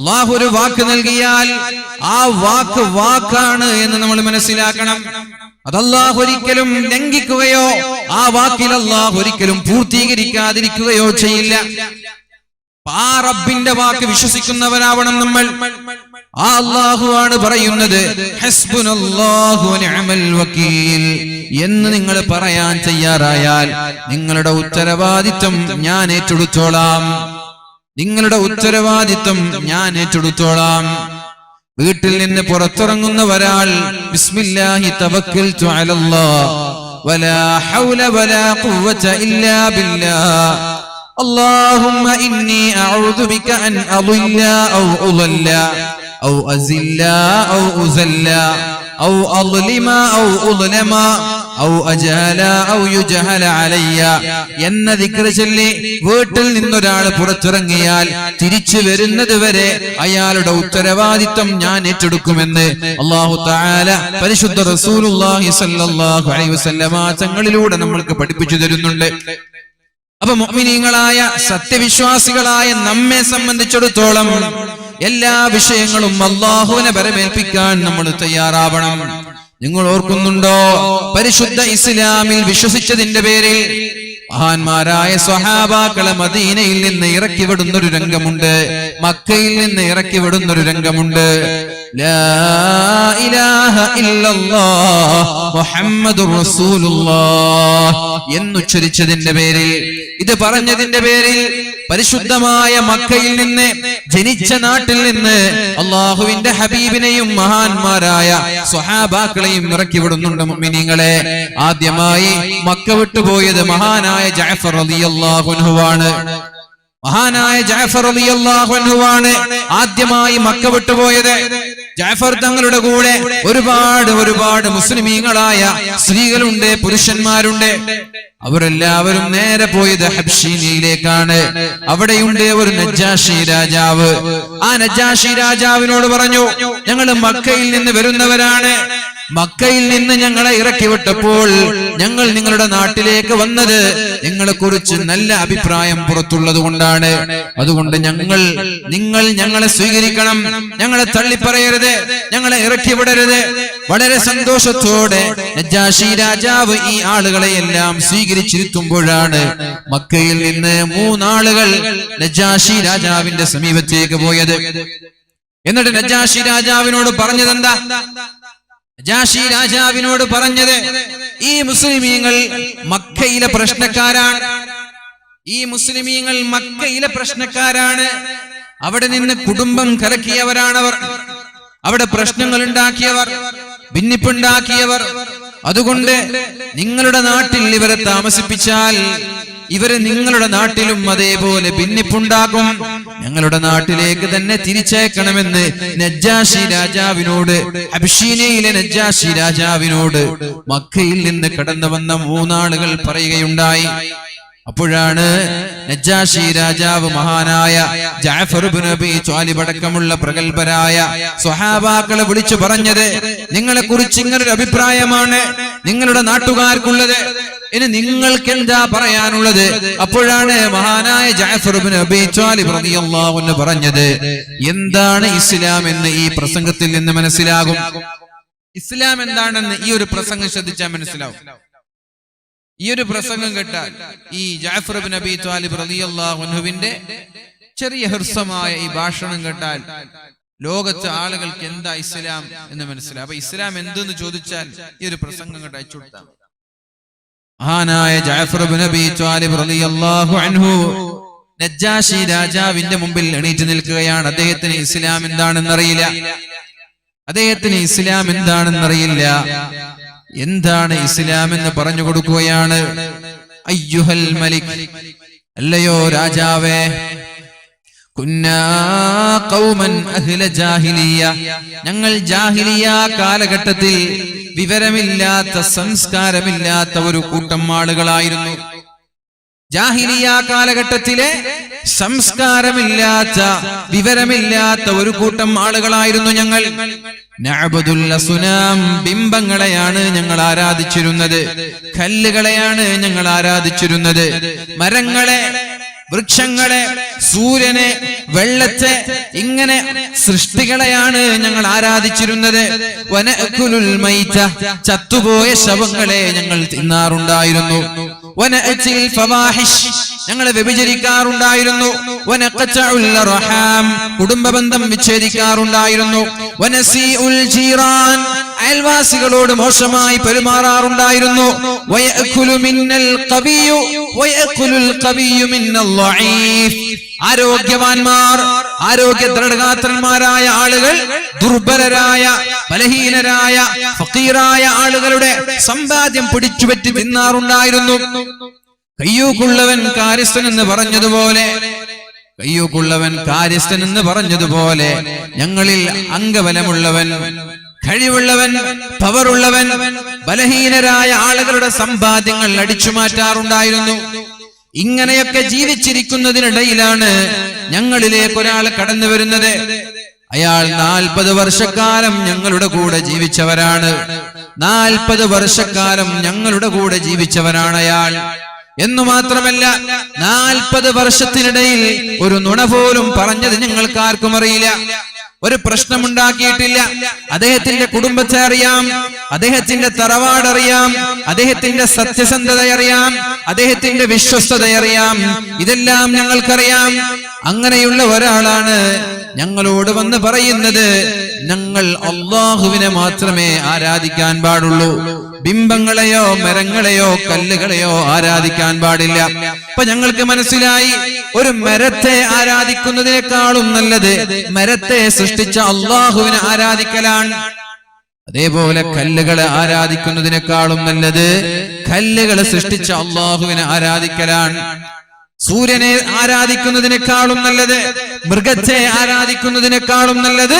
അള്ളാഹു ഒരു വാക്ക് നൽകിയാൽ ആ വാക്ക് വാക്കാണ് എന്ന് നമ്മൾ മനസ്സിലാക്കണം. അത് ഒരിക്കലും ലംഘിക്കുകയോ ആ വാക്കിൽ അള്ളാഹു ഒരിക്കലും പൂർത്തീകരിക്കാതിരിക്കുകയോ ചെയ്യില്ല. റബ്ബിന്റെ വാക്ക് വിശ്വസിക്കുന്നവരാവണം നമ്മൾ. ആ അള്ളാഹു ആണ് പറയുന്നത് എന്ന് നിങ്ങൾ പറയാൻ തയ്യാറായാൽ നിങ്ങളുടെ ഉത്തരവാദിത്വം ഞാൻ ഏറ്റെടുത്തോളാം. നിങ്ങളുടെ ഉത്തരവാദിത്വം ഞാൻ ഏറ്റെടുത്തോളാം വീട്ടിൽ നിന്ന് പുറത്തിറങ്ങുന്ന ഒരാൾ ബിസ്മില്ലാഹി തവക്കൽതു അലല്ലാഹ് വലാ ഹൗല വലാ ഖുവത ഇല്ലാ ബില്ലാഹ് اللهم إني أعوذ بك أن أضل أو أضل أو أزل أو أزل أو أظلم أو أظلم أو أجهل أو يجهل علي എന്ന ദിക്ര ചൊല്ലി വീട്ടിൽ നിന്നൊരാൾ പുറത്തിറങ്ങിയാൽ തിരിച്ചു വരുന്നത് വരെ അയാളുടെ ഉത്തരവാദിത്വം ഞാൻ ഏറ്റെടുക്കുമെന്ന് അള്ളാഹു താല പരിശുദ്ധ റസൂലുള്ളാഹി സ്വല്ലല്ലാഹു അലൈഹി വസല്ലമ തങ്ങളിലൂടെ നമ്മൾക്ക് പഠിപ്പിച്ചു തരുന്നുണ്ട് അപ്പൊ മോമിനീങ്ങളായ സത്യവിശ്വാസികളായ നമ്മെ സംബന്ധിച്ചിടത്തോളം എല്ലാ വിഷയങ്ങളും അള്ളാഹുവിനെ പരമേൽപ്പിക്കാൻ നമ്മൾ തയ്യാറാവണം. നിങ്ങൾ ഓർക്കുന്നുണ്ടോ? പരിശുദ്ധ ഇസ്ലാമിൽ വിശ്വസിച്ചതിന്റെ പേരിൽ മഹാന്മാരായ സ്വഹാബാക്കളെ മദീനയിൽ നിന്ന് ഇറക്കി വിടുന്ന ഒരു രംഗമുണ്ട്. മക്കയിൽ നിന്ന് ഇറക്കി വിടുന്ന ഒരു രംഗമുണ്ട് എന്നുച്ചരിച്ചതിന്റെ പേരിൽ ഇത് പറഞ്ഞതിന്റെ പേരിൽ പരിശുദ്ധമായ മക്കയിൽ നിന്ന് ജനിച്ച നാട്ടിൽ നിന്ന് അള്ളാഹുവിന്റെ ഹബീബിനെയും മഹാന്മാരായ സ്വഹാബാക്കളെയും ഇറക്കി വിടുന്നുണ്ട് മിനിങ്ങളെ ആദ്യമായി മക്ക വിട്ടുപോയത് മഹാനായ ജഅഫർ റളിയല്ലാഹു അലിയല്ലാഹുനുവാണ് മഹാനായ ജാഫർ അലിയല്ലാഹുനുവാണ് ആദ്യമായി മക്ക വിട്ടുപോയത്. ജാഫർ തങ്ങളുടെ കൂടെ ഒരുപാട് ഒരുപാട് മുസ്ലിമീങ്ങളായ സ്ത്രീകളുണ്ട് പുരുഷന്മാരുണ്ട്. അവരെല്ലാവരും നേരെ പോയത് ഹബ്ഷീനയിലേക്കാണ്. അവിടെയുണ്ട് ഒരു നജാഷി രാജാവ്. ആ നജാഷി രാജാവിനോട് പറഞ്ഞു ഞങ്ങൾ മക്കയിൽ നിന്ന് വരുന്നവരാണ്. മക്കയിൽ നിന്ന് ഞങ്ങളെ ഇറക്കി വിട്ടപ്പോൾ ഞങ്ങൾ നിങ്ങളുടെ നാട്ടിലേക്ക് വന്നത് നിങ്ങളെ കുറിച്ച് നല്ല അഭിപ്രായം പുറത്തുള്ളത് കൊണ്ടാണ്. അതുകൊണ്ട് ഞങ്ങൾ നിങ്ങൾ ഞങ്ങളെ സ്വീകരിക്കണം. ഞങ്ങളെ തള്ളിപ്പറയരുത്. ഞങ്ങളെ ഇറക്കി വിടരുത്. വളരെ സന്തോഷത്തോടെ നജാഷി രാജാവ് ഈ ആളുകളെ എല്ലാം സ്വീകരിച്ചിരുത്തുമ്പോഴാണ് മക്കയിൽ നിന്ന് മൂന്നാളുകൾ നജാഷി രാജാവിന്റെ സമീപത്തേക്ക് പോയത്. എന്നിട്ട് നജാഷി രാജാവിനോട് പറഞ്ഞതെന്താ? ജാഷി രാജാവിനോട് പറഞ്ഞത് ഈ മുസ്ലിമീങ്ങൾ മക്കയിലെ പ്രശ്നക്കാരാണ്. ഈ മുസ്ലിമീങ്ങൾ മക്കയിലെ പ്രശ്നക്കാരാണ്. അവിടെ നിന്ന് കുടുംബം കലക്കിയവരാണവർ. അവിടെ പ്രശ്നങ്ങൾ ഉണ്ടാക്കിയവർ ഭിന്നിപ്പുണ്ടാക്കിയവർ. അതുകൊണ്ട് നിങ്ങളുടെ നാട്ടിൽ ഇവരെ താമസിപ്പിച്ചാൽ ഇവർ നിങ്ങളുടെ നാട്ടിലും അതേപോലെ ഭിന്നിപ്പുണ്ടാകും. ഞങ്ങളുടെ നാട്ടിലേക്ക് തന്നെ തിരിച്ചേക്കണമെന്ന് നജ്ജാഷി രാജാവിനോട് അബ്ഷീനയിലെ നജ്ജാഷി രാജാവിനോട് മക്കയിൽ നിന്ന് കടന്നു വന്ന മൂന്നാളുകൾ പറയുകയുണ്ടായി. അപ്പോഴാണ് നജാഷി രാജാവ് മഹാനായ ജാഫർ ത്വാലിബ് അടക്കമുള്ള പ്രഗത്ഭരായ സ്വഹാബാക്കളെ വിളിച്ചു പറഞ്ഞത് നിങ്ങളെ കുറിച്ച് ഇങ്ങനൊരു അഭിപ്രായമാണ് നിങ്ങളുടെ നാട്ടുകാർക്കുള്ളത്. ഇനി നിങ്ങൾക്ക് എന്താ പറയാനുള്ളത്? അപ്പോഴാണ് മഹാനായ ജാഫർ അബീ ത്വാലിബ് റളിയല്ലാഹു പറഞ്ഞത്. എന്താണ് ഇസ്ലാം എന്ന് ഈ പ്രസംഗത്തിൽ നിന്ന് മനസ്സിലാകും? ഇസ്ലാം എന്താണെന്ന് ഈ ഒരു പ്രസംഗം ശ്രദ്ധിച്ചാൽ മനസ്സിലാവും. ഈ ഒരു പ്രസംഗം കേട്ടാൽ ഈ ജാഫർ ബിൻ അബി താലിബ് റളിയല്ലാഹു അൻഹുവിന്റെ ചെറിയ ഹൃസ്വമായ ഈ ഭാഷണം കേട്ടാൽ ലോകത്തെ ആളുകൾക്ക് എന്താ ഇസ്ലാം എന്ന് മനസ്സിലാവും. അപ്പൊ ഇസ്ലാം എന്തെന്ന് ചോദിച്ചാൽ ഈ ഒരു പ്രസംഗം കേട്ട് അയച്ചു കൊടുത്താൽ മഹാനായ ജാഫർ ബിൻ അബി താലിബ് റളിയല്ലാഹു അൻഹു നജ്ജാഷി രാജാവിന്റെ മുമ്പിൽ എണീറ്റ് നിൽക്കുകയാണ്. അദ്ദേഹത്തിന് ഇസ്ലാം എന്താണെന്നറിയില്ല. അദ്ദേഹത്തിന് ഇസ്ലാം എന്താണെന്നറിയില്ല. എന്താണ് ഇസ്ലാം എന്ന് പറഞ്ഞു കൊടുക്കുകയാണ്. അയ്യുഹൽ മലിക്. അല്ലയോ രാജാവേ. ഞങ്ങൾ ജാഹിലിയ കാലഘട്ടത്തിൽ വിവരമില്ലാത്ത സംസ്കാരമില്ലാത്ത ഒരു കൂട്ടം ആളുകളായിരുന്നു. ജാഹിലിയ കാലഘട്ടത്തിലെ സംസ്കാരമില്ലാത്ത വിവരമില്ലാത്ത ഒരു കൂട്ടം ആളുകളായിരുന്നു ഞങ്ങൾ. സുനാം ബിംബങ്ങളെയാണ് ഞങ്ങൾ ആരാധിച്ചിരുന്നത്. കല്ലുകളെയാണ് ഞങ്ങൾ ആരാധിച്ചിരുന്നത്. മരങ്ങളെ വൃക്ഷങ്ങളെ സൂര്യനെ വെള്ളത്തെ ഇങ്ങനെ സൃഷ്ടികളെയാണ് ഞങ്ങൾ ആരാധിച്ചിരുന്നത്. വനഅകുലുൽ മൈത ചത്തുപോയ ശവങ്ങളെ ഞങ്ങൾ തിന്നാറുണ്ടായിരുന്നു. വനഅത്തിൽ ഫവാഹിഷ് ഞങ്ങളെ വ്യഭിചരിക്കാറുണ്ടായിരുന്നു. കുടുംബ ബന്ധം വിച്ഛേദിക്കാറുണ്ടായിരുന്നു. അയൽവാസികളോട് മോശമായി പെരുമാറാറുണ്ടായിരുന്നു. ആരോഗ്യവാന്മാർ ആരോഗ്യ ദൃഢഗാത്രന്മാരായ ആളുകൾ ദുർബലരായ ബലഹീനരായ ഫക്കീറായ ആളുകളുടെ സമ്പാദ്യം പിടിച്ചുപറ്റി തിന്നാറുണ്ടായിരുന്നു. കയ്യൂക്കുള്ളവൻ കാര്യസ്ഥൻ എന്ന് പറഞ്ഞതുപോലെ കയ്യൂക്കുള്ളവൻ കാര്യസ്ഥൻ എന്ന് പറഞ്ഞതുപോലെ ഞങ്ങളിൽ അംഗബലമുള്ളവൻ കഴിവുള്ളവൻ പവറുള്ളവൻ ബലഹീനരായ ആളുകളുടെ സമ്പാദ്യങ്ങൾ അടിച്ചു മാറ്റാറുണ്ടായിരുന്നു ഇങ്ങനെയൊക്കെ ജീവിച്ചിരിക്കുന്നതിനിടയിലാണ് ഞങ്ങളിലേക്ക് ഒരാൾ കടന്നു വരുന്നത്. അയാൾ നാൽപ്പത് വർഷക്കാലം ഞങ്ങളുടെ കൂടെ ജീവിച്ചവരാണ്. നാൽപ്പത് വർഷക്കാലം ഞങ്ങളുടെ കൂടെ ജീവിച്ചവരാണ് അയാൾ. എന്നു മാത്രമല്ല നാൽപ്പത് വർഷത്തിനിടയിൽ ഒരു നുണ പോലും പറഞ്ഞത് ഞങ്ങൾക്ക് ആർക്കും അറിയില്ല. ഒരു പ്രശ്നമുണ്ടാക്കിയിട്ടില്ല. അദ്ദേഹത്തിന്റെ കുടുംബത്തെ അറിയാം അദ്ദേഹത്തിന്റെ തറവാട് അറിയാം അദ്ദേഹത്തിന്റെ സത്യസന്ധത അറിയാം അദ്ദേഹത്തിന്റെ വിശ്വസ്തത അറിയാം. ഇതെല്ലാം ഞങ്ങൾക്കറിയാം. അങ്ങനെയുള്ള ഒരാളാണ് ഞങ്ങളോട് വന്ന് പറയുന്നത് ഞങ്ങൾ അള്ളാഹുവിനെ മാത്രമേ ആരാധിക്കാൻ പാടുള്ളൂ. ബിംബങ്ങളെയോ മരങ്ങളെയോ കല്ലുകളെയോ ആരാധിക്കാൻ പാടില്ല. അപ്പൊ ഞങ്ങൾക്ക് മനസ്സിലായി ഒരു മരത്തെ ആരാധിക്കുന്നതിനേക്കാളും നല്ലത് മരത്തെ സൃഷ്ടിച്ച അള്ളാഹുവിനെ ആരാധിക്കലാണ്. അതേപോലെ കല്ലുകളെ ആരാധിക്കുന്നതിനേക്കാളും നല്ലത് കല്ലുകളെ സൃഷ്ടിച്ച അള്ളാഹുവിനെ ആരാധിക്കലാണ്. സൂര്യനെ ആരാധിക്കുന്നതിനേക്കാളും നല്ലത് മൃഗത്തെ ആരാധിക്കുന്നതിനേക്കാളും നല്ലത്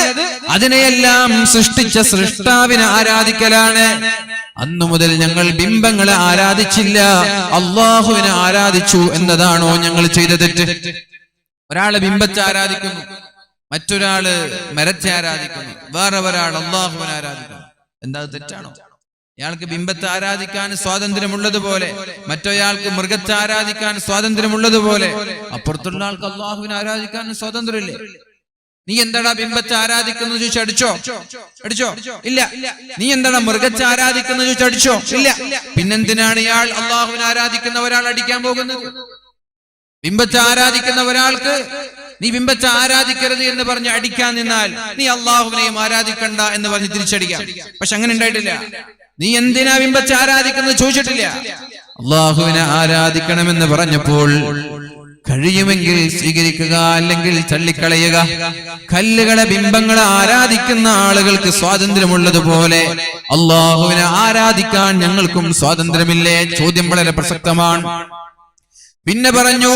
അതിനെയെല്ലാം സൃഷ്ടിച്ച സൃഷ്ടാവിനെ ആരാധിക്കലാണ്. അന്നു മുതൽ ഞങ്ങൾ ബിംബങ്ങളെ ആരാധിച്ചില്ല. അള്ളാഹുവിനെ ആരാധിച്ചു എന്നതാണോ ഞങ്ങൾ ചെയ്ത തെറ്റ്. ഒരാൾ ബിംബത്തെ ആരാധിക്കുന്നു മറ്റൊരാൾ മരത്തെ ആരാധിക്കുന്നു വേറെ ഒരാൾ അള്ളാഹുവിനെ ആരാധിക്കുന്നു. എന്താ തെറ്റാണോ? ഇയാൾക്ക് ബിംബത്തെ ആരാധിക്കാൻ സ്വാതന്ത്ര്യമുള്ളതുപോലെ മറ്റൊയാൾക്ക് മൃഗത്തെ ആരാധിക്കാൻ സ്വാതന്ത്ര്യമുള്ളതുപോലെ അപ്പുറത്തുള്ള ആൾക്ക് അള്ളാഹുവിനെ ആരാധിക്കാൻ സ്വാതന്ത്ര്യമില്ലേ? നീ എന്താടാ ബിംബത്തെ ആരാധിക്കുന്നു ചോദിച്ചു അടിച്ചോ? അടിച്ചോ? ഇല്ല. നീ എന്താടാ മൃഗത്തെ ആരാധിക്കുന്നു ചോദിച്ചു അടിച്ചോ? ഇല്ല. പിന്നെന്തിനാണ് ഇയാൾ അള്ളാഹുവിനെ ആരാധിക്കുന്ന ഒരാൾ അടിക്കാൻ പോകുന്നത്? ബിംബത്തെ ആരാധിക്കുന്ന ഒരാൾക്ക് നീ ബിംബത്തെ ആരാധിക്കരുത് എന്ന് പറഞ്ഞ് അടിക്കാൻ നിന്നാൽ നീ അള്ളാഹുവിനെയും ആരാധിക്കണ്ട എന്ന് പറഞ്ഞ് തിരിച്ചടിക്കാം. പക്ഷെ അങ്ങനെ ഉണ്ടായിട്ടില്ല. നീ എന്തിനാ ബിംബത്തെ ആരാധിക്കുന്നത് ചോദിച്ചിട്ടില്ല. അള്ളാഹുവിനെ ആരാധിക്കണമെന്ന് പറഞ്ഞപ്പോൾ കഴിയുമെങ്കിൽ സ്വീകരിക്കുക അല്ലെങ്കിൽ തള്ളിക്കളയുക. കല്ലുകളെ ബിംബങ്ങളെ ആരാധിക്കുന്ന ആളുകൾക്ക് സ്വാതന്ത്ര്യമുള്ളതുപോലെ അള്ളാഹുവിനെ ആരാധിക്കാൻ ഞങ്ങൾക്കും സ്വാതന്ത്ര്യമില്ലേ? ചോദ്യം വളരെ പ്രസക്തമാണ്. പിന്നെ പറഞ്ഞു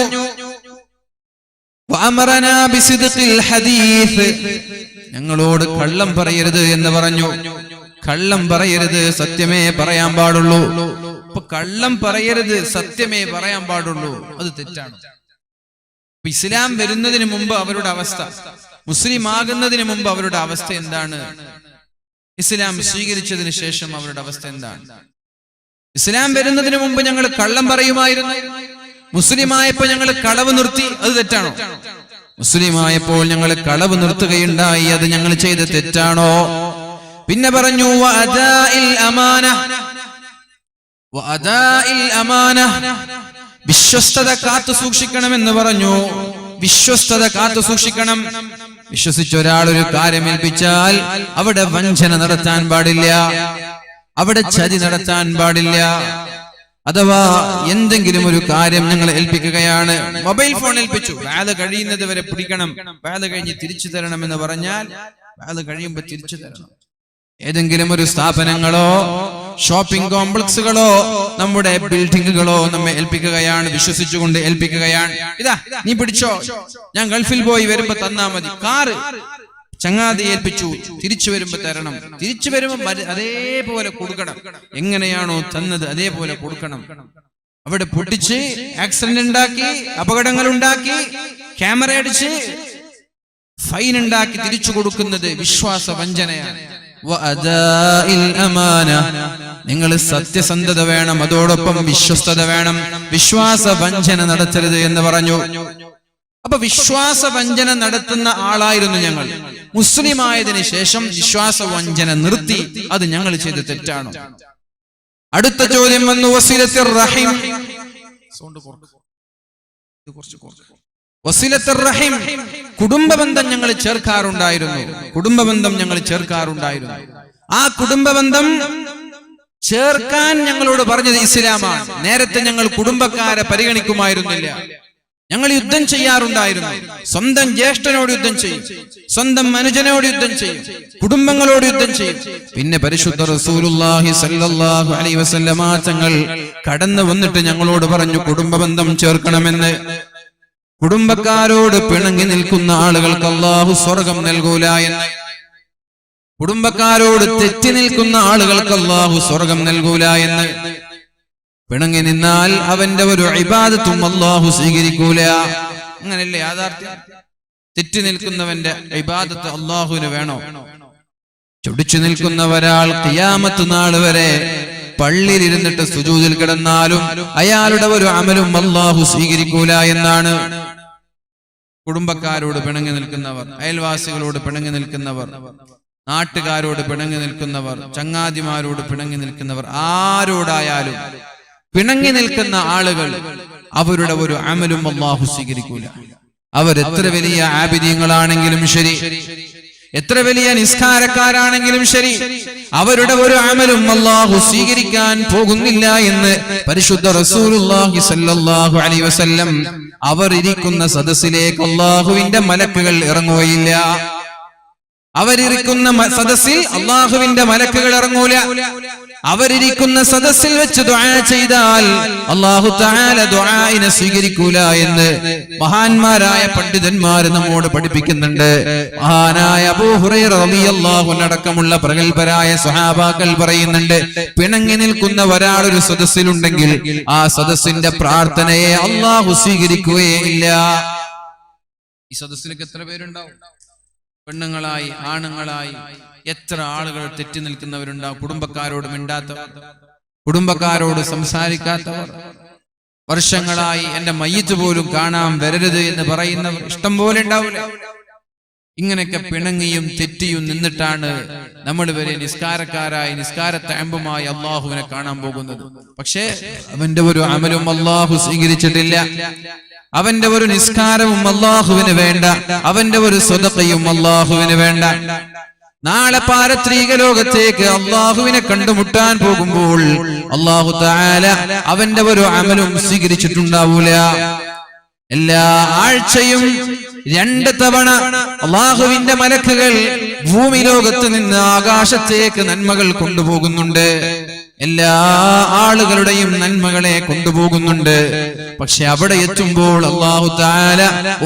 ഞങ്ങളോട് കള്ളം പറയരുത് എന്ന് പറഞ്ഞു. കള്ളം പറയരുത് സത്യമേ പറയാൻ പാടുള്ളൂ. ഇപ്പൊ കള്ളം പറയരുത് സത്യമേ പറയാൻ പാടുള്ളൂ. അത് തെറ്റാണ്. ഇസ്ലാം വരുന്നതിന് മുമ്പ് അവരുടെ അവസ്ഥ. മുസ്ലിം ആകുന്നതിന് മുമ്പ് അവരുടെ അവസ്ഥ എന്താണ്? ഇസ്ലാം സ്വീകരിച്ചതിന് ശേഷം അവരുടെ അവസ്ഥ എന്താണ്? ഇസ്ലാം വരുന്നതിന് മുമ്പ് ഞങ്ങൾ കള്ളം പറയുമായിരുന്നു. മുസ്ലിം ആയപ്പോൾ ഞങ്ങൾ കളവ് നിർത്തി. അത് തെറ്റാണോ? മുസ്ലിം ആയപ്പോൾ ഞങ്ങൾ കളവ് നിർത്തുകയുണ്ടായി. അത് ഞങ്ങൾ ചെയ്ത തെറ്റാണോ? പിന്നെ പറഞ്ഞു അമാന. അമാന. വിശ്വസ്തത കാത്തു സൂക്ഷിക്കണം എന്ന് പറഞ്ഞു. വിശ്വസ്തത കാത്തു സൂക്ഷിക്കണം. വിശ്വസിച്ച ഒരാൾ ഒരു കാര്യം ഏൽപ്പിച്ചാൽ അവിടെ വഞ്ചന നടത്താൻ പാടില്ല. അവിടെ ചതി നടത്താൻ പാടില്ല. അഥവാ എന്തെങ്കിലും ഒരു കാര്യം ഞങ്ങൾ ഏൽപ്പിക്കുകയാണ്. മൊബൈൽ ഫോൺ ഏൽപ്പിച്ചു. വേല കഴിയുന്നത് വരെ പിടിക്കണം. വേല കഴിഞ്ഞ് തിരിച്ചു തരണം എന്ന് പറഞ്ഞാൽ വേല കഴിയുമ്പോ തിരിച്ചു തരണം. ഏതെങ്കിലും ഒരു സ്ഥാപനങ്ങളോ ഷോപ്പിംഗ് കോംപ്ലക്സുകളോ നമ്മുടെ ബിൽഡിങ്ങുകളോ നമ്മെ ഏൽപ്പിക്കുകയാണ് വിശ്വസിച്ചുകൊണ്ട് ഏൽപ്പിക്കുകയാണ്. ഇതാ നീ പിടിച്ചോ? ഞാൻ ഗൾഫിൽ പോയി വരുമ്പോ തന്നാ മതി. കാറ്. ചങ്ങാതി ഏൽപ്പിച്ചു. തിരിച്ചു വരുമ്പോ തരണം. തിരിച്ചു വരുമ്പോ അതേപോലെ കൊടുക്കണം. എങ്ങനെയാണോ തന്നത് അതേപോലെ കൊടുക്കണം. അവിടെ പൊട്ടിച്ച് ആക്സിഡന്റ് ഉണ്ടാക്കി അപകടങ്ങൾ ഉണ്ടാക്കി ക്യാമറ അടിച്ച് ഫൈൻ ഉണ്ടാക്കി തിരിച്ചു കൊടുക്കുന്നത് വിശ്വാസ വഞ്ചനയാണ് നിങ്ങൾ സത്യസന്ധത വേണം അതോടൊപ്പം വിശ്വസ്തത വേണം. വിശ്വാസ വഞ്ചന നടത്തരുത് എന്ന് പറഞ്ഞു. അപ്പൊ വിശ്വാസ വഞ്ചന നടത്തുന്ന ആളായിരുന്നു ഞങ്ങൾ. മുസ്ലിം ആയതിനു ശേഷം വിശ്വാസ വഞ്ചന നിർത്തി. അത് ഞങ്ങൾ ചെയ്ത് തെറ്റാണോ? അടുത്ത ചോദ്യം വന്നു വസീലത്തുർ റഹീം. കുറച്ച് കുടുംബ ബന്ധം ഞങ്ങൾ ചേർക്കാറുണ്ടായിരുന്നു. കുടുംബ ബന്ധം ഞങ്ങൾ ചേർക്കാറുണ്ടായിരുന്നു. ആ കുടുംബ ബന്ധം ചേർക്കാൻ ഞങ്ങളോട് പറഞ്ഞത് ഇസ്ലാമാണ്. നേരത്തെ ഞങ്ങൾ കുടുംബക്കാരെ പരിഗണിക്കുമായിരുന്നില്ല. ഞങ്ങൾ യുദ്ധം ചെയ്യാറുണ്ടായിരുന്നു. സ്വന്തം ജ്യേഷ്ഠനോട് യുദ്ധം ചെയ്യും. സ്വന്തം മനുജനോട് യുദ്ധം ചെയ്യും. കുടുംബങ്ങളോട് യുദ്ധം ചെയ്യും. പിന്നെ പരിശുദ്ധ റസൂലുള്ളാഹി സല്ലല്ലാഹു അലൈഹി വസല്ലമ തങ്ങൾ കടന്നു വന്നിട്ട് ഞങ്ങളോട് പറഞ്ഞു കുടുംബ ബന്ധം ചേർക്കണമെന്ന്. കുടുംബക്കാരോട് പിണങ്ങി നിൽക്കുന്ന ആളുകൾക്ക് അള്ളാഹു സ്വർഗം നൽകൂല എന്ന്. കുടുംബക്കാരോട് തെറ്റി നിൽക്കുന്ന ആളുകൾക്ക് അള്ളാഹു സ്വർഗം നൽകൂല എന്ന്. പിണങ്ങി നിന്നാൽ അവന്റെ ഒരു ഇബാദത്തും അള്ളാഹു സ്വീകരിക്കൂല. അങ്ങനല്ലേ യാഥാർത്ഥ്യം? തെറ്റി നിൽക്കുന്നവന്റെ ഇബാദത്ത് അള്ളാഹുവിന് വേണോ? ചൊടിച്ചു നിൽക്കുന്ന ഒരാൾ ഖിയാമത്ത് നാൾ വരെ പള്ളിയിലിരുന്നിട്ട് സുജൂതിൽ കിടന്നാലും അയാളുടെ ഒരു അമലും അള്ളാഹു സ്വീകരിക്കൂല എന്നാണ്. കുടുംബക്കാരോട് പിണങ്ങി നിൽക്കുന്നവർ അയൽവാസികളോട് പിണങ്ങി നിൽക്കുന്നവർ നാട്ടുകാരോട് പിണങ്ങി നിൽക്കുന്നവർ ചങ്ങാതിമാരോട് പിണങ്ങി നിൽക്കുന്നവർ ആരോടായാലും പിണങ്ങി നിൽക്കുന്ന ആളുകൾ അവരുടെ ഒരു അമലും അള്ളാഹു സ്വീകരിക്കൂല. അവർ എത്ര വലിയ ആപിര്യങ്ങളാണെങ്കിലും ശരി എത്ര വലിയ നിസ്കാരക്കാരാണെങ്കിലും ശരി അവരുടെ ഒരു അമലും അള്ളാഹു സ്വീകരിക്കാൻ പോകുന്നില്ല എന്ന് പരിശുദ്ധ റസൂലുള്ളാഹി സല്ലല്ലാഹു അലൈഹി വസല്ലം അവർ ഇരിക്കുന്ന സദസ്സിലേക്ക് അള്ളാഹുവിന്റെ മലക്കുകൾ ഇറങ്ങുകയില്ല. അവരിരിക്കുന്ന സദസ്സിൽ അള്ളാഹുവിന്റെ മലക്കുകൾ ഇറങ്ങൂല. അവരിരിക്കുന്ന സദസ്സിൽ വെച്ച് ചെയ്താൽ അള്ളാഹു ദുആഇനെ സ്വീകരിക്കൂല എന്ന് മഹാന്മാരായ പണ്ഡിതന്മാർ നമ്മോട് പഠിപ്പിക്കുന്നുണ്ട്. മഹാനായ അബൂ റളിയല്ലാഹു അൻഹു അടക്കമുള്ള പ്രഗത്ഭരായ സഹാബാക്കൾ പറയുന്നുണ്ട്. പിണങ്ങി നിൽക്കുന്ന ഒരാൾ ഒരു സദസ്സിലുണ്ടെങ്കിൽ ആ സദസ്സിന്റെ പ്രാർത്ഥനയെ അള്ളാഹു സ്വീകരിക്കുകയേ ഇല്ല. ഈ സദസ്സിലേക്ക് എത്ര പേരുണ്ടാവും? പെണ്ണുങ്ങളായി ആണുങ്ങളായി എത്ര ആളുകൾ തെറ്റി നിൽക്കുന്നവരുണ്ടാവും കുടുംബക്കാരോട് മിണ്ടാത്തവർ കുടുംബക്കാരോട് സംസാരിക്കാത്തവർ വർഷങ്ങളായി എന്റെ മയ്യത്ത് പോലും കാണാൻ വരരുത് എന്ന് പറയുന്നവർ ഇഷ്ടം പോലെ ഉണ്ടാവില്ല. ഇങ്ങനെയൊക്കെ പിണങ്ങിയും തെറ്റിയും നിന്നിട്ടാണ് നമ്മൾ വരെ നിസ്കാരക്കാരായി നിസ്കാരത്തമ്പുമായി അള്ളാഹുവിനെ കാണാൻ പോകുന്നത്. പക്ഷേ അവന്റെ ഒരു അമലും അള്ളാഹു സ്വീകരിച്ചിട്ടില്ല. അവന്റെ ഒരു നിസ്കാരവും അള്ളാഹുവിന് വേണ്ട അവന്റെ ഒരു സ്വതക്കയും അള്ളാഹുവിന് വേണ്ട. നാളെ പാരത്രീക ലോകത്തേക്ക് അള്ളാഹുവിനെ കണ്ടുമുട്ടാൻ പോകുമ്പോൾ അള്ളാഹു താല അവന്റെ ഒരു അമലും സ്വീകരിച്ചിട്ടുണ്ടാവൂല. എല്ലാ ആഴ്ചയും രണ്ട് തവണ അള്ളാഹുവിന്റെ മലക്കുകൾ ഭൂമി ലോകത്ത് നിന്ന് ആകാശത്തേക്ക് നന്മകൾ കൊണ്ടുപോകുന്നുണ്ട്. എല്ലാ ആളുകളുടെയും നന്മകളെ കൊണ്ടുപോകുന്നുണ്ട്. പക്ഷെ അവിടെ എത്തുമ്പോൾ അള്ളാഹു താല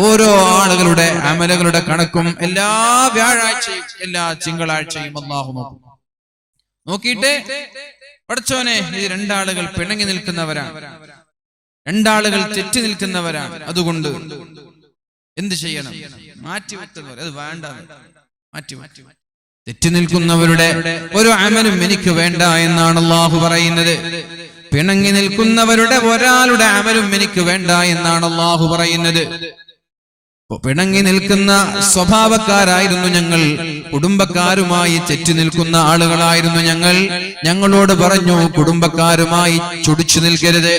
ഓരോ ആളുകളുടെ അമലുകളുടെ കണക്കും എല്ലാ വ്യാഴാഴ്ചയും എല്ലാ തിങ്കളാഴ്ചയും അള്ളാഹു നോക്കും. നോക്കിയിട്ട്? പഠിച്ചോനെ ഈ രണ്ടാളുകൾ പിണങ്ങി നിൽക്കുന്നവരാണ്. രണ്ടാളുകൾ തെറ്റി നിൽക്കുന്നവരാണ്. അതുകൊണ്ട് എന്ത് ചെയ്യണം? മാറ്റി വെക്കുന്നവർ അത് വേണ്ട മാറ്റി മാറ്റി തെറ്റി നിൽക്കുന്നവരുടെ ഒരു അമലും എനിക്ക് വേണ്ട എന്നാണ് അള്ളാഹു പറയുന്നത്. പിണങ്ങി നിൽക്കുന്നവരുടെ ഒരാളുടെ അമലും എനിക്ക് വേണ്ട എന്നാണ് അള്ളാഹു പറയുന്നത്. പിണങ്ങി നിൽക്കുന്ന സ്വഭാവക്കാരായിരുന്നു ഞങ്ങൾ. കുടുംബക്കാരുമായി തെറ്റി നിൽക്കുന്ന ആളുകളായിരുന്നു ഞങ്ങൾ. ഞങ്ങളോട് പറഞ്ഞു കുടുംബക്കാരുമായി ചുടിച്ചു നിൽക്കരുത്.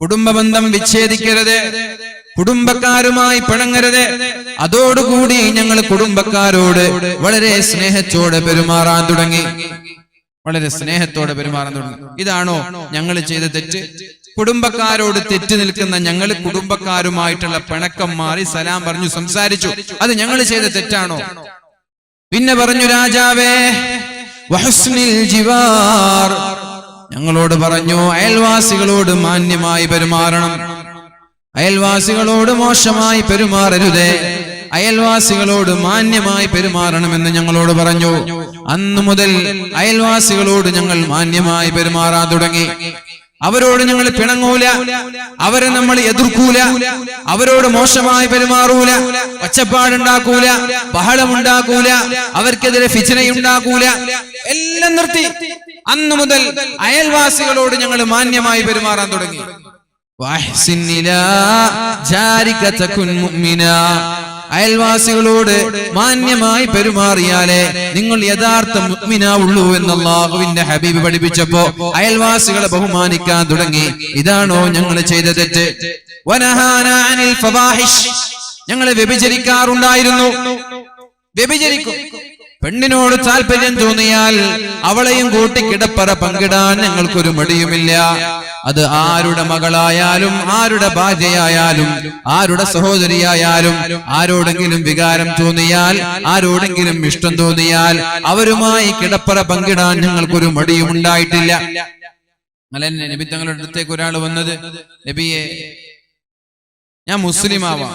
കുടുംബബന്ധം വിച്ഛേദിക്കരുത്. കുടുംബക്കാരുമായി പിണങ്ങരുത്. അതോടുകൂടി ഞങ്ങൾ കുടുംബക്കാരോട് വളരെ സ്നേഹത്തോടെ പെരുമാറാൻ തുടങ്ങി. വളരെ സ്നേഹത്തോടെ പെരുമാറാൻ തുടങ്ങി. ഇതാണോ ഞങ്ങൾ ചെയ്ത തെറ്റ്? കുടുംബക്കാരോട് തെറ്റി നിൽക്കുന്ന ഞങ്ങൾ കുടുംബക്കാരുമായിട്ടുള്ള പിണക്കം മാറി സലാം പറഞ്ഞു സംസാരിച്ചു. അത് ഞങ്ങൾ ചെയ്ത തെറ്റാണോ? പിന്നെ പറഞ്ഞു രാജാവേ ഞങ്ങളോട് പറഞ്ഞു അയൽവാസികളോട് മാന്യമായി പെരുമാറണം. അയൽവാസികളോട് മോശമായി പെരുമാറരുതേ. അയൽവാസികളോട് മാന്യമായി പെരുമാറണമെന്ന് ഞങ്ങളോട് പറഞ്ഞു. അന്നു മുതൽ അയൽവാസികളോട് ഞങ്ങൾ മാന്യമായി പെരുമാറാൻ തുടങ്ങി. അവരോട് ഞങ്ങൾ പിണങ്ങൂല. അവരെ നമ്മൾ എതിർക്കൂല. അവരോട് മോശമായി പെരുമാറൂല. ഒച്ചപ്പാടുണ്ടാക്കൂല. ബഹളമുണ്ടാക്കൂല. അവർക്കെതിരെ ഫിച്ചനയുണ്ടാക്കൂല എല്ലാം നിർത്തി. അന്നു മുതൽ അയൽവാസികളോട് ഞങ്ങൾ മാന്യമായി പെരുമാറാൻ തുടങ്ങി. ജാരിക തകുൻ മുഅ്മിനാ. അയൽവാസികളോട് മാന്യമായി പെരുമാറിയാലേ നിങ്ങൾ യഥാർത്ഥ മുഗ്മിനാവുള്ളൂ എന്ന് അള്ളാഹുവിന്റെ ഹബീബ് പഠിപ്പിച്ചപ്പോ അയൽവാസികളെ ബഹുമാനിക്കാൻ തുടങ്ങി. ഇതാണോ ഞങ്ങൾ ചെയ്ത തെറ്റ്? ഞങ്ങളെ വ്യഭിചരിക്കാറുണ്ടായിരുന്നു. വ്യഭിചരിക്കും. പെണ്ണിനോട് താല്പര്യം തോന്നിയാൽ അവളെയും കൂട്ടി കിടപ്പറ പങ്കിടാൻ ഞങ്ങൾക്കൊരു മടിയുമില്ല. അത് ആരുടെ മകളായാലും ആരുടെ ഭാര്യയായാലും ആരുടെ സഹോദരിയായാലും ആരോടെങ്കിലും വികാരം തോന്നിയാൽ ആരോടെങ്കിലും ഇഷ്ടം തോന്നിയാൽ അവരുമായി കിടപ്പറ പങ്കിടാൻ ഞങ്ങൾക്കൊരു മടിയും ഉണ്ടായിട്ടില്ല. നബി തങ്ങളുടെ അടുത്തേക്ക് ഒരാൾ വന്നത് നബിയെ ഞാൻ മുസ്ലിം ആവാം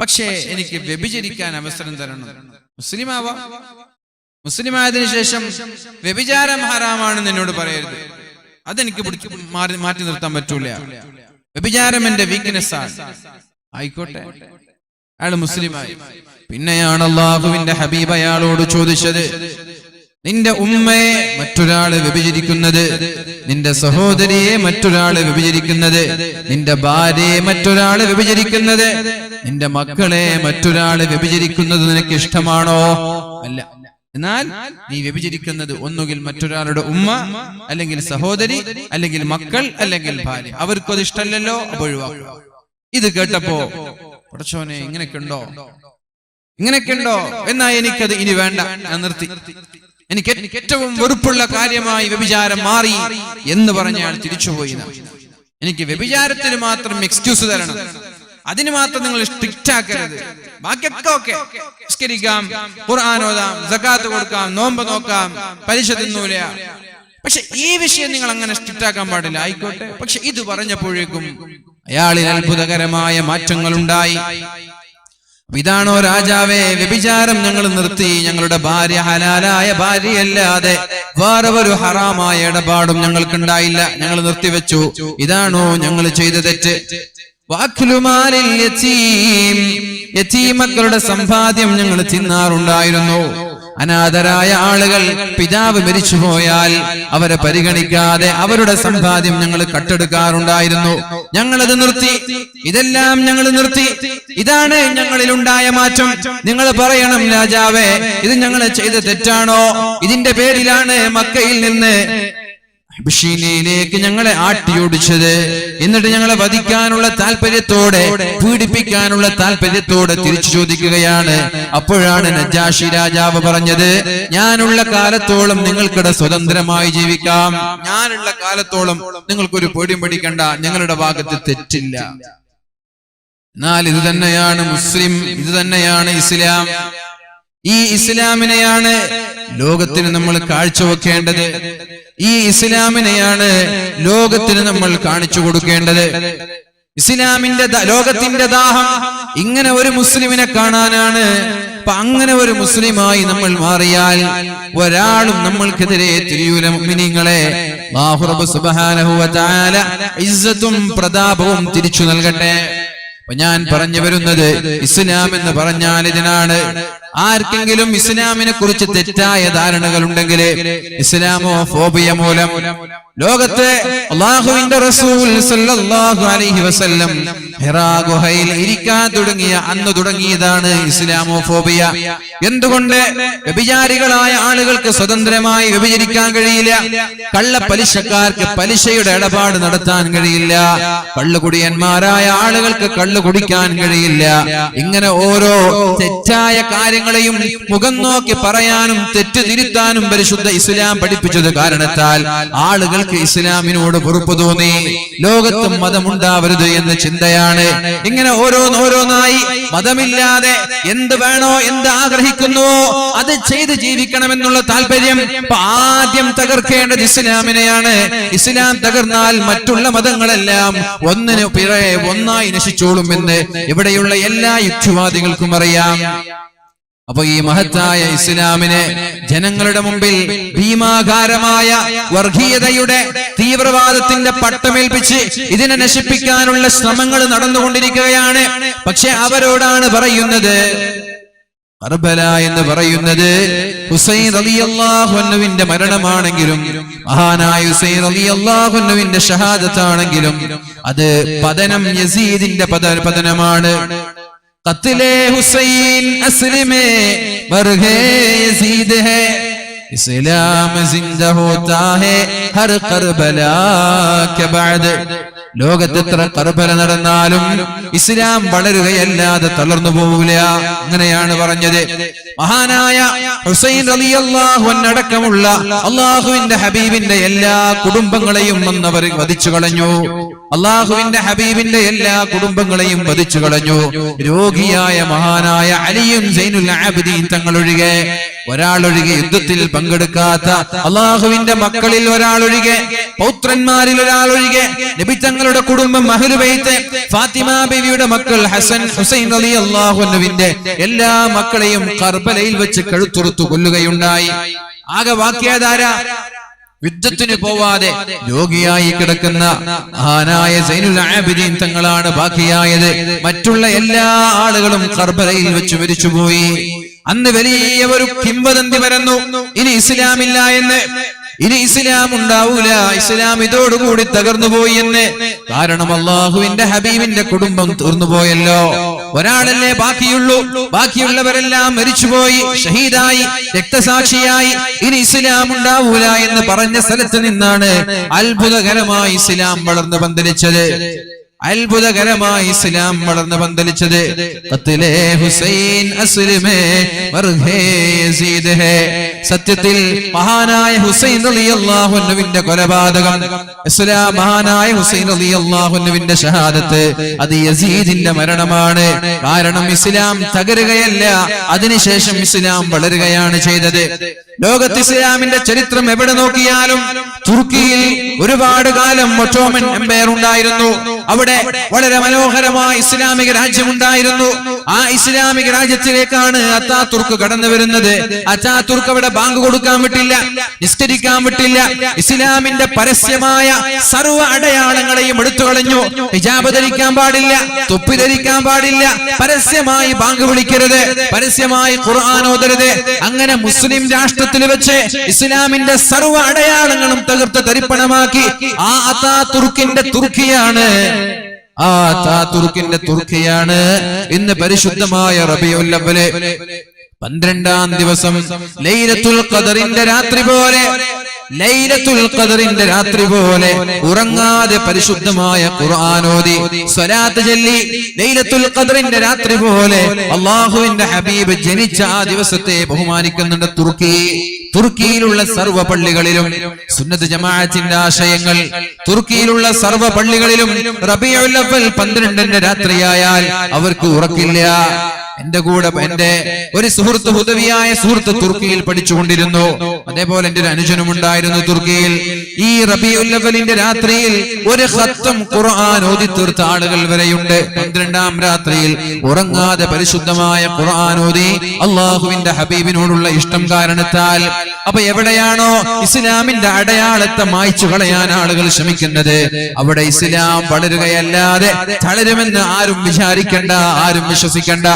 പക്ഷേ എനിക്ക് വ്യഭിചരിക്കാൻ അവസരം തരണം. മുസ്ലിം ആവാം മുസ്ലിം ആയതിനു ശേഷം വ്യഭിചാരം ഹറാമാണെന്ന് എന്നോട് പറയരുത്. അതെനിക്ക് പിടിച്ച് മാറി മാറ്റി നിർത്താൻ പറ്റൂല. വ്യഭിചാരം എന്റെ വീക്ക്നെസ് ആണ്. ആയിക്കോട്ടെ. അയാൾ മുസ്ലിമായി. പിന്നെയാണ് അള്ളാഹുവിന്റെ ഹബീബ് അയാളോട് ചോദിച്ചത്. നിന്റെ ഉമ്മയെ മറ്റൊരാൾ വ്യഭിചരിക്കുന്നത് നിന്റെ സഹോദരിയെ മറ്റൊരാൾ വ്യഭിചരിക്കുന്നത് നിന്റെ ഭാര്യയെ മറ്റൊരാൾ വ്യഭിചരിക്കുന്നത് നിന്റെ മക്കളെ മറ്റൊരാൾ വ്യഭിചരിക്കുന്നത് നിനക്ക് ഇഷ്ടമാണോ? അല്ല. എന്നാൽ നീ വ്യഭിചരിക്കുന്നത് ഒന്നുകിൽ മറ്റൊരാളുടെ ഉമ്മ അല്ലെങ്കിൽ സഹോദരി അല്ലെങ്കിൽ മക്കൾ അല്ലെങ്കിൽ ഭാര്യ. അവർക്കും അത് ഇഷ്ടമല്ലല്ലോ ഒഴിവാക്കുക. ഇത് കേട്ടപ്പോ പടച്ചോനെ ഇങ്ങനെയൊക്കെ ഉണ്ടോ ഇങ്ങനെയൊക്കെ ഉണ്ടോ എന്നാ എനിക്കത് ഇനി വേണ്ട. ഞാൻ നിർത്തി. എനിക്ക് ഏറ്റവും വെറുപ്പുള്ള കാര്യമായി വ്യഭിചാരം മാറി എന്ന് പറഞ്ഞയാൾ തിരിച്ചുപോയി. എനിക്ക് വ്യഭിചാരത്തിന് മാത്രം എക്സ്ക്യൂസ് തരണം. അതിന് മാത്രം നിങ്ങൾ സ്ട്രിക്റ്റ് ആക്കരുത്. ബാക്കിയൊക്കെ ഓക്കെ. നിസ്കരിക്കാം ഖുർആൻ ഓതാം ജക്കാത്ത് കൊടുക്കാം നോമ്പ് നോക്കാം പലിശ തിന്നൂല. പക്ഷെ ഈ വിഷയം നിങ്ങൾ അങ്ങനെ സ്ട്രിക്റ്റ് ആക്കാൻ പാടില്ല. ആയിക്കോട്ടെ. പക്ഷെ ഇത് പറഞ്ഞപ്പോഴേക്കും അയാളിൽ അത്ഭുതകരമായ മാറ്റങ്ങൾ ഉണ്ടായി ഇതാണോ രാജാവേ വ്യഭിചാരം ഞങ്ങൾ നിർത്തി. ഞങ്ങളുടെ ഭാര്യ ഹലാലായ ഭാര്യയല്ലാതെ വേറെ ഒരു ഹറാമായ ഇടപാടും ഞങ്ങൾക്കുണ്ടായില്ല. ഞങ്ങൾ നിർത്തിവെച്ചു. ഇതാണോ ഞങ്ങൾ ചെയ്ത തെറ്റ്? വാക്കുലുമാലിൽ യതീം. യതീം സമ്പാദ്യം ഞങ്ങൾ തിന്നാറുണ്ടായിരുന്നു. അനാഥരായ ആളുകൾ പിതാവ് മരിച്ചുപോയാൽ അവരെ പരിഗണിക്കാതെ അവരുടെ സമ്പാദ്യം ഞങ്ങൾ കട്ടെടുക്കാറുണ്ടായിരുന്നു. ഞങ്ങളത് നിർത്തി. ഇതെല്ലാം ഞങ്ങൾ നിർത്തി. ഇതാണ് ഞങ്ങളിൽ ഉണ്ടായ മാറ്റം. നിങ്ങൾ പറയണം രാജാവേ ഇത് ഞങ്ങൾ ചെയ്ത തെറ്റാണോ? ഇതിന്റെ പേരിലാണ് മക്കയിൽ നിന്ന് ഹബശീനയിലേക്ക് ഞങ്ങളെ ആട്ടിയോടിച്ചത്. എന്നിട്ട് ഞങ്ങളെ വധിക്കാനുള്ള താല്പര്യത്തോടെ പീഡിപ്പിക്കാനുള്ള താല്പര്യത്തോടെ തിരിച്ചു ചോദിക്കുകയാണ്. അപ്പോഴാണ് നജാഷി രാജാവ് പറഞ്ഞത് ഞാനുള്ള കാലത്തോളം നിങ്ങൾക്കിടെ സ്വതന്ത്രമായി ജീവിക്കാം. ഞാനുള്ള കാലത്തോളം നിങ്ങൾക്കൊരു പേടിയും പിടിക്കണ്ട. ഞങ്ങളുടെ ഭാഗത്ത് തെറ്റില്ല. എന്നാൽ ഇത് തന്നെയാണ് മുസ്ലിം ഇത് തന്നെയാണ് ഇസ്ലാം. ഈ ഇസ്ലാമിനെയാണ് ലോകത്തിന് നമ്മൾ കാഴ്ചവെക്കേണ്ടത്. ഈ ഇസ്ലാമിനെയാണ് ലോകത്തിന് നമ്മൾ കാണിച്ചു കൊടുക്കേണ്ടത്. ഇസ്ലാമിന്റെ ലോകത്തിന്റെ ദാഹം ഇങ്ങനെ ഒരു മുസ്ലിമിനെ കാണാനാണ്. അപ്പൊ അങ്ങനെ ഒരു മുസ്ലിമായി നമ്മൾ മാറിയാൽ ഒരാളും നമ്മൾക്കെതിരെ തിരിയൂല മുഅ്മിനീങ്ങളെ. ഇസ്സത്തും പ്രതാപവും തിരിച്ചു നൽകട്ടെ. ഞാൻ പറഞ്ഞു വരുന്നത് ഇസ്ലാം എന്ന് പറഞ്ഞാൽ ഇതിനാണ്. ആർക്കെങ്കിലും ഇസ്ലാമിനെ കുറിച്ച് തെറ്റായ ധാരണകൾ ഉണ്ടെങ്കിൽ ഇസ്ലാമോ ഫോബിയ മൂലം ലോകത്തെ റസൂൽ സല്ലല്ലാഹു അലൈഹി വസല്ലം ഹിറാ ഗുഹയിൽ ഇരിക്കാൻ തുടങ്ങിയ അന്ന് തുടങ്ങിയതാണ് ഇസ്ലാമോ ഫോബിയ എന്തുകൊണ്ട് വ്യഭിചാരികളായ ആളുകൾക്ക് സ്വതന്ത്രമായി വ്യഭിചരിക്കാൻ കഴിയില്ല? കള്ള പലിശക്കാർക്ക് പലിശയുടെ ഇടപാട് നടത്താൻ കഴിയില്ല. കള്ളുകുടിയന്മാരായ ആളുകൾക്ക് കള്ളു കുടിക്കാൻ കഴിയില്ല. ഇങ്ങനെ ഓരോ തെറ്റായ കാര്യങ്ങളെയും മുഖം നോക്കി പറയാനും തെറ്റ് തിരുത്താനും പരിശുദ്ധ ഇസ്ലാം പഠിപ്പിച്ചത് കാരണത്താൽ ആളുകൾക്ക് ഇസ്ലാമിനോട് പൊറുപ്പ് തോന്നി. ലോകത്തും മതമുണ്ടാവരുത് എന്ന ചിന്തയാണ്. ഇങ്ങനെ ഓരോന്നോരോന്നായി മതമില്ലാതെ എന്ത് വേണോ എന്ത് ആഗ്രഹിക്കുന്നുവോ അത് ചെയ്ത് ജീവിക്കണമെന്നുള്ള താല്പര്യം ആദ്യം തകർക്കേണ്ടത് ഇസ്ലാമിനെയാണ്. ഇസ്ലാം തകർന്നാൽ മറ്റുള്ള മതങ്ങളെല്ലാം ഒന്നിന് പിറകെ ഒന്നായി നശിച്ചോളും എന്ന് ഇവിടെയുള്ള എല്ലാ യുക്തിവാദികൾക്കും അറിയാം. അപ്പൊ ഈ മഹത്തായ ഇസ്ലാമിനെ ജനങ്ങളുടെ മുമ്പിൽ ഭീമാകാരമായ വർഗീയതയുടെ തീവ്രവാദത്തിന്റെ പട്ടമേൽപ്പിച്ച് ഇതിനെ നശിപ്പിക്കാനുള്ള ശ്രമങ്ങൾ നടന്നുകൊണ്ടിരിക്കുകയാണ്. പക്ഷെ അവരോടാണ് പറയുന്നത് കർബല എന്ന് പറയുന്നത് ഹുസൈൻ റളിയല്ലാഹുവിന്റെ മരണമാണെങ്കിലും മഹാനായ ഹുസൈൻ റളിയല്ലാഹുവിന്റെ ഷഹാദത്താണെങ്കിലും അത് പതനം യസീദിന്റെ പത പതനമാണ്. കത്തിലെ ഹുസൈൻ അസ്ലിമേ ബർഹേ യസീദ് ഹേ. ഇസ്ലാം സിന്ദ ഹോത്താ ഹേ ഹർ കർബല കെ ബഅദ്. ലോകത്ത് എത്ര കർബല നടന്നാലും ഇസ്ലാം വളരുകയല്ലാതെ തളർന്നു പോവില്ല. അങ്ങനെയാണ് പറഞ്ഞത്. മഹാനായ ഹുസൈൻ റളിയല്ലാഹു അടക്കമുള്ള അള്ളാഹുവിന്റെ ഹബീബിന്റെ എല്ലാ കുടുംബങ്ങളെയും വന്നവർ വധിച്ചു കളഞ്ഞു. അള്ളാഹുവിന്റെ ഹബീബിന്റെ എല്ലാ കുടുംബങ്ങളെയും വധിച്ചു കളഞ്ഞു. രോഗിയായ മഹാനായ അലിയും സൈനുൽ ആബിദീൻ തങ്ങളൊഴികെ ഒരാളൊഴികെ യുദ്ധത്തിൽ പങ്കെടുക്കാത്ത അള്ളാഹുവിന്റെ മക്കളിൽ ഒരാളൊഴികെ പൗത്രന്മാരിൽ ഒരാളൊഴികെ നബി തങ്ങളുടെ കുടുംബം മഹലുബൈത്ത് ഫാത്തിമ ബിവിയുടെ മക്കൾ ഹസൻ ഹുസൈൻ അലി അള്ളാഹുവിന്റെ എല്ലാ മക്കളെയും കർബലയിൽ വെച്ച് കഴുത്തുറുത്തു കൊല്ലുകയുണ്ടായി. ആകെ വാക്യാധാര യുദ്ധത്തിന് പോവാതെ രോഗിയായി കിടക്കുന്ന ആനായ സൈനുൽ ആബിദീൻ തങ്ങളാണ് ബാക്കിയായത്. മറ്റുള്ള എല്ലാ ആളുകളും കർബലയിൽ വെച്ച് മരിച്ചുപോയി. അന്ന് വലിയ ഒരു കിംവദന്തി വരുന്നു ഇനി ഇസ്ലാമില്ല എന്ന് ഇനി ഇസ്ലാം ഉണ്ടാവൂല. ഇസ്ലാം ഇതോടുകൂടി തകർന്നു പോയി എന്ന്. കാരണം അള്ളാഹുവിന്റെ ഹബീബിന്റെ കുടുംബം തീർന്നു പോയല്ലോ. ഒരാളല്ലേ ബാക്കിയുള്ളൂ. ബാക്കിയുള്ളവരെല്ലാം മരിച്ചുപോയി ഷഹീദായി രക്തസാക്ഷിയായി. ഇനി ഇസ്ലാം ഉണ്ടാവൂല എന്ന് പറഞ്ഞ സ്ഥലത്ത് നിന്നാണ് അത്ഭുതകരമായി ഇസ്ലാം വളർന്നു പന്തലിച്ചത്. അത്ഭുതകരമായി ഇസ്ലാം വളർന്നു പന്തലിച്ചത് ഖത്ലേ ഹുസൈൻ അസ്ലിമേ സത്യത്തിൽ മഹാനായ ഹുസൈൻ അലി അൻഹുവിന്റെ കൊലപാതകം ഇസ്ലാം മഹാനായ ഹുസൈൻ അലി അൻഹുവിന്റെ ഷഹാദത്ത് അത് യസീദിന്റെ മരണമാണ്. കാരണം ഇസ്ലാം തകരുകയല്ല അതിനുശേഷം ഇസ്ലാം വളരുകയാണ് ചെയ്തത്. ലോകത്ത് ഇസ്ലാമിന്റെ ചരിത്രം എവിടെ നോക്കിയാലും തുർക്കിയിൽ ഒരുപാട് കാലം ഒട്ടോമൻ എംപയർ ഉണ്ടായിരുന്നു. അവിടെ വളരെ മനോഹരമായ ഇസ്ലാമിക രാജ്യമുണ്ടായിരുന്നു. ആ ഇസ്ലാമിക രാജ്യത്തിലേക്കാണ് അത്താ തുർക്ക് കടന്നു വരുന്നത്. അച്ചാതുർക്ക് അവിടെ ബാങ്ക് കൊടുക്കാൻ വിട്ടില്ല നിസ്കരിക്കാൻ വിട്ടില്ല. ഇസ്ലാമിന്റെ പരസ്യമായ സർവ അടയാളങ്ങളെയും എടുത്തു കളഞ്ഞു. ഹിജാബ് ധരിക്കാൻ പാടില്ല തൊപ്പി ധരിക്കാൻ പാടില്ല. പരസ്യമായി ബാങ്ക് വിളിക്കരുത് പരസ്യമായി ഖുർആൻ ഓതരുത്. അങ്ങനെ മുസ്ലിം രാഷ്ട്രത്തിൽ വെച്ച് ഇസ്ലാമിന്റെ സർവ അടയാളങ്ങളും തകർത്ത് തരിപ്പണമാക്കി ആ അത്താ തുർക്കിന്റെ തുർക്കിയാണ്. ആ തുർക്കിന്റെ തുർക്കിയാണ്. ഇന്ന് പരിശുദ്ധമായ റബിയുല്ലവലെ പന്ത്രണ്ടാം ദിവസം ലൈലത്തുൽ ഖദറിന്റെ രാത്രി പോലെ ലൈലത്തുൽ ഖദറിന്റെ രാത്രി പോലെ ഉറങ്ങാതെ പരിശുദ്ധമായ ഖുർആാനോദി സ്വലാത്ത് ചൊല്ലി ലൈലത്തുൽ ഖദറിന്റെ രാത്രി പോലെ അള്ളാഹുവിന്റെ ഹബീബ് ജനിച്ച ആ ദിവസത്തെ ബഹുമാനിക്കുന്നുണ്ട് തുർക്കി. തുർക്കിയിലുള്ള സർവ പള്ളികളിലും സുന്നത്ത് ജമാഅത്തിന്റെ ആശയങ്ങൾ തുർക്കിയിലുള്ള സർവ പള്ളികളിലും റബിയുൽ അവ്വൽ പന്ത്രണ്ടിന്റെ രാത്രിയായാൽ അവർക്ക് ഉറക്കില്ല. എന്റെ കൂടെ എന്റെ ഒരു സുഹൃത്ത് ഹുദവിയായ സുഹൃത്ത് തുർക്കിയിൽ പഠിച്ചുകൊണ്ടിരുന്നു. അതേപോലെ എന്റെ ഒരു അനുജനും ഉണ്ടായിരുന്നു തുർക്കിയിൽ. ഈ റബിയുല്ലവലിന്റെ രാത്രിയിൽ ഒരു ഹത്തം ഖുർആൻ ഓതി തീർത്ത ആളുകൾ വരെയുണ്ട്. പന്ത്രണ്ടാം രാത്രിയിൽ ഉറങ്ങാതെ പരിശുദ്ധമായ ഖുർആൻ ഓതി അള്ളാഹുവിന്റെ ഹബീബിനോടുള്ള ഇഷ്ടം കാരണത്താൽ അപ്പൊ എവിടെയാണോ ഇസ്ലാമിന്റെ അടയാളത്തെ മായ്ച്ചു കളയാൻ ആളുകൾ ശ്രമിക്കുന്നത്. അവിടെ ഇസ്ലാം വളരുകയല്ലാതെ തളരുമെന്ന് ആരും വിചാരിക്കേണ്ട ആരും വിശ്വസിക്കണ്ട.